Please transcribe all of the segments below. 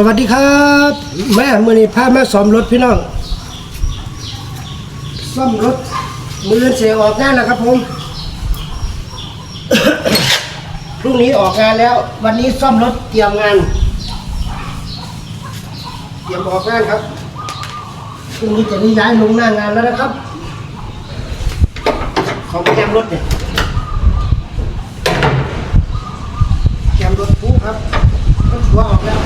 สวัสดีครับ แม่มือนี้พาแมาซ่อมรถพี่น้องซ่อมรถมือเสียออกงานแล้วครับผมพรุ่งนี้ออกงานแล้ว วันนี้ซ่อมรถเตรียมงาน เตรียมออกงานครับพรุ่งนี้จะได้ย้ายลงหน้างานแล้วนะครับ ของแกมรถเนี่ยแกมรถผู้ครับรถหัวออกแล้ว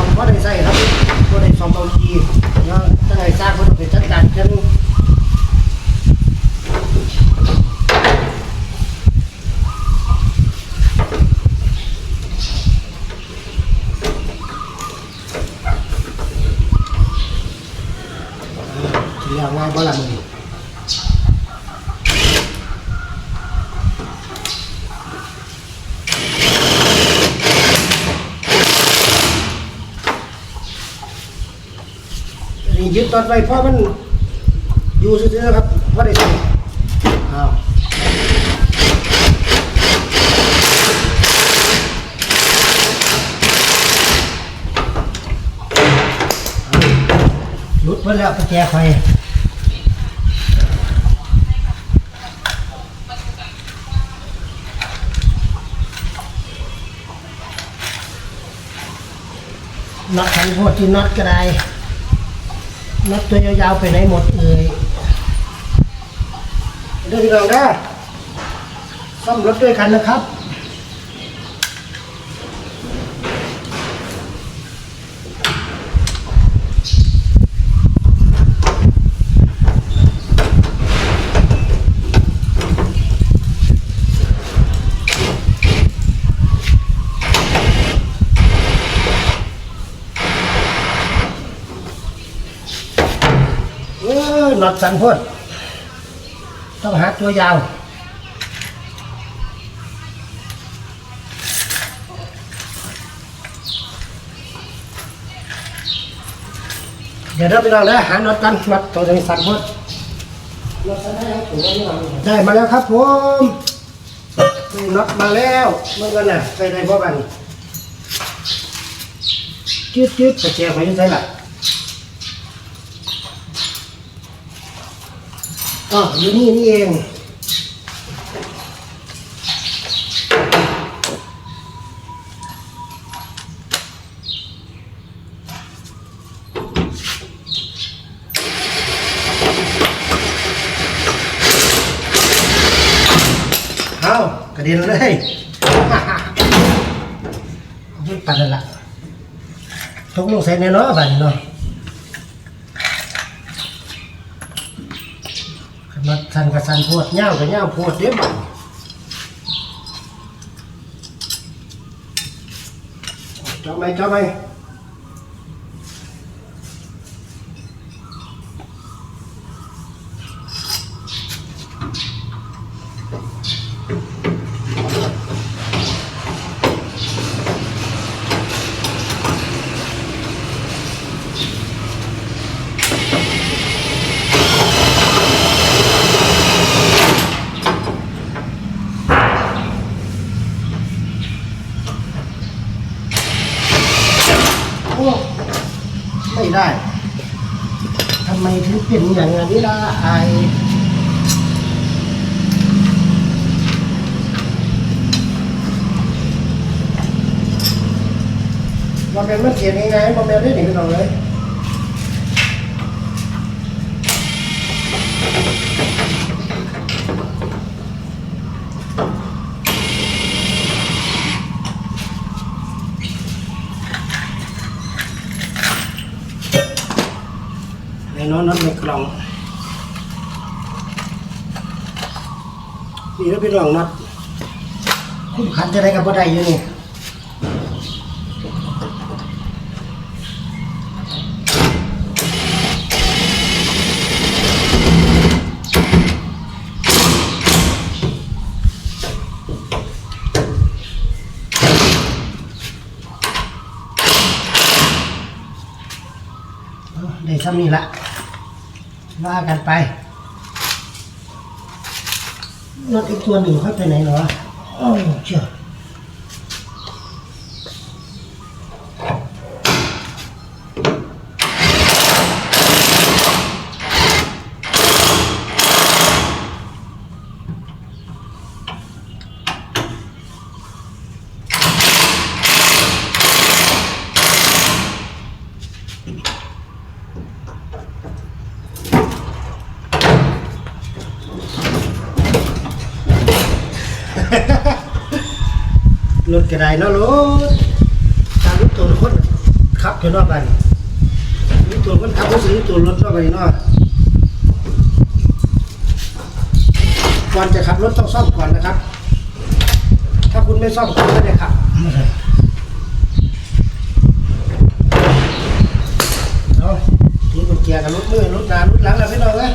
ทำก็ได้ใส่ครับก็ได้ซ่อมบางทีแล้วถ้าไงสร้างก็ต้องไปจัดการกันถึงแล้วง่ายบ่ละมึงนี่ ยึดตอนไว้เพราะมันอยู่ซื่อๆครับว่าได้ใส่อ้าวหลุดไปแล้วประแจไฟน็อตขันโพดที่น็อตก็ได้ น็อตตัวยาวๆไปไหนหมดเอ่ยเดินพี่น้องนะซ่อมรถด้วยกันนะครับ เออน็อตสันโพดต้องหาตัวยาวเดี๋ยวเราไปลองนะหาน็อตกันน็อตตัวสันโพดน็อตสันได้ยังถูกไหมได้มาแล้วครับผมน็อตมาแล้วเมื่อกันน่ะใส่ได้บ่บันจืดจืดๆไปแจกไปยังไงล่ะ อ๋ออยู่นี่นี่เองเอากระเด็นเลยเอาไปปัดนั่นละทุกลงใส่ในเนาะบัดนี้เนาะัดสันกับสันโพดเง่ากับเง่าโพดเดียบังจอไหมจอไหม อ้วกไม่ได้ทำไมถึงเป็นอย่างนี้ล่ะไอมันเป็นมันเขียนยังไงมันเป็นได้หนึ่งตรงเลย นโน้นนั้นในกล่องนี่แล้วเป็นกล่องนัดคุ้มขันจะได้กับบ่ได้อยู่นี่ได้ซ้ำนี่ละ ว่ากันไปรถอีกตัวหนึ่งค่อยไปไหนเหรอโอ้เจ้า รถกระไดเนาะรถตามรถตัวคนขับอยู่นอกบ้านนี่ตัวคนขับรถซื้อตัวรถนอกบ้านเนาะก่อนจะขับรถต้องซ่อมก่อนนะครับ ถ้าคุณไม่ซ่อมคุณไม่ได้ขับเอานี่กุญแจกับรถมือรถนานรถหลังแล้วพี่น้องเลย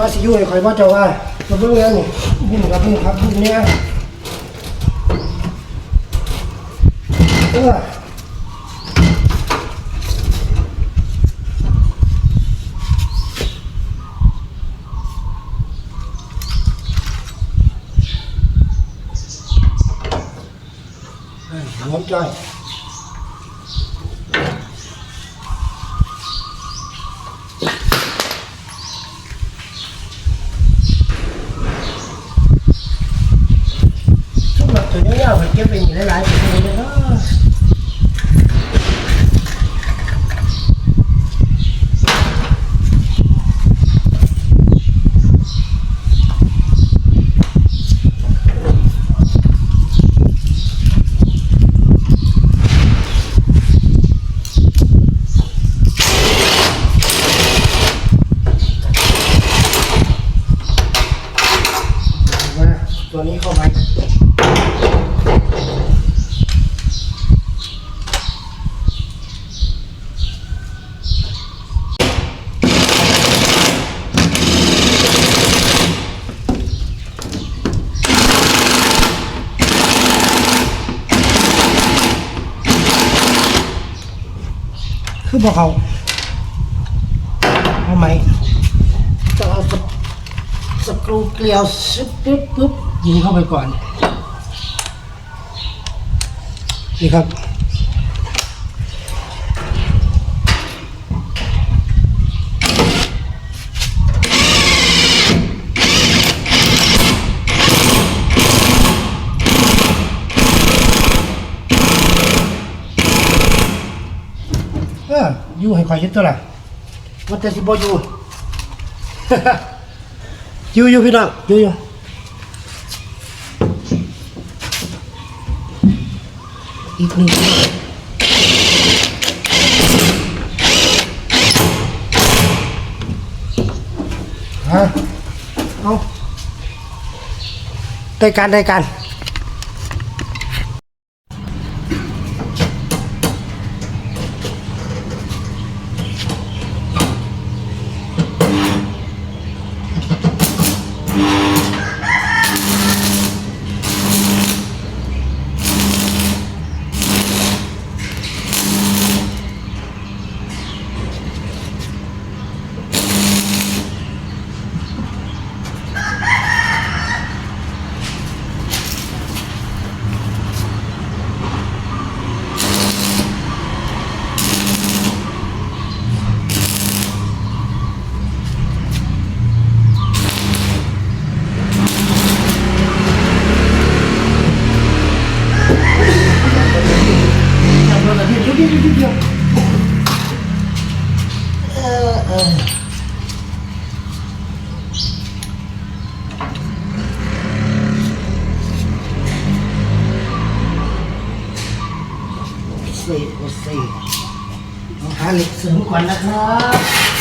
ว่าสิยุ่งให้คอยว่าเจ้าว่าตัวเบื้องนี้นี่บุญกับบุญครับบุญเนี้ยเออเอ้ยหัวจ้อย ทุกแบบตัวนี้เอาไปเก็บเป็ นหลายๆตัวเลยเนาะตัวนี้เข้าไป คือบอกเขาทำไมต้องเอาสกสกรูเกลียวซึบปุ๊บปุ๊บยิงเข้าไปก่อนนี่ครับ เอออยู่ให้คอยยึดตัวละมันจะสิบอยู่ อยู่อยู่พี่น้องอยู่อยู่อีกหนึ่งฮะเอาได้การได้การ ซ่โอเซ่ต้องหาเหล็กเสริมก่อนนะครับ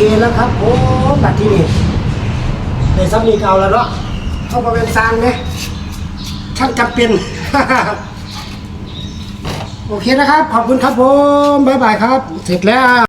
เคแล้วครับผมบัดที่นี่ในซับนีเก่าแล้วเนาะเข้ามาเป็นซานไหมช่างจำเป็น โอเคนะครับ ขอบคุณครับผม บ๊ายบายครับ เสร็จแล้ว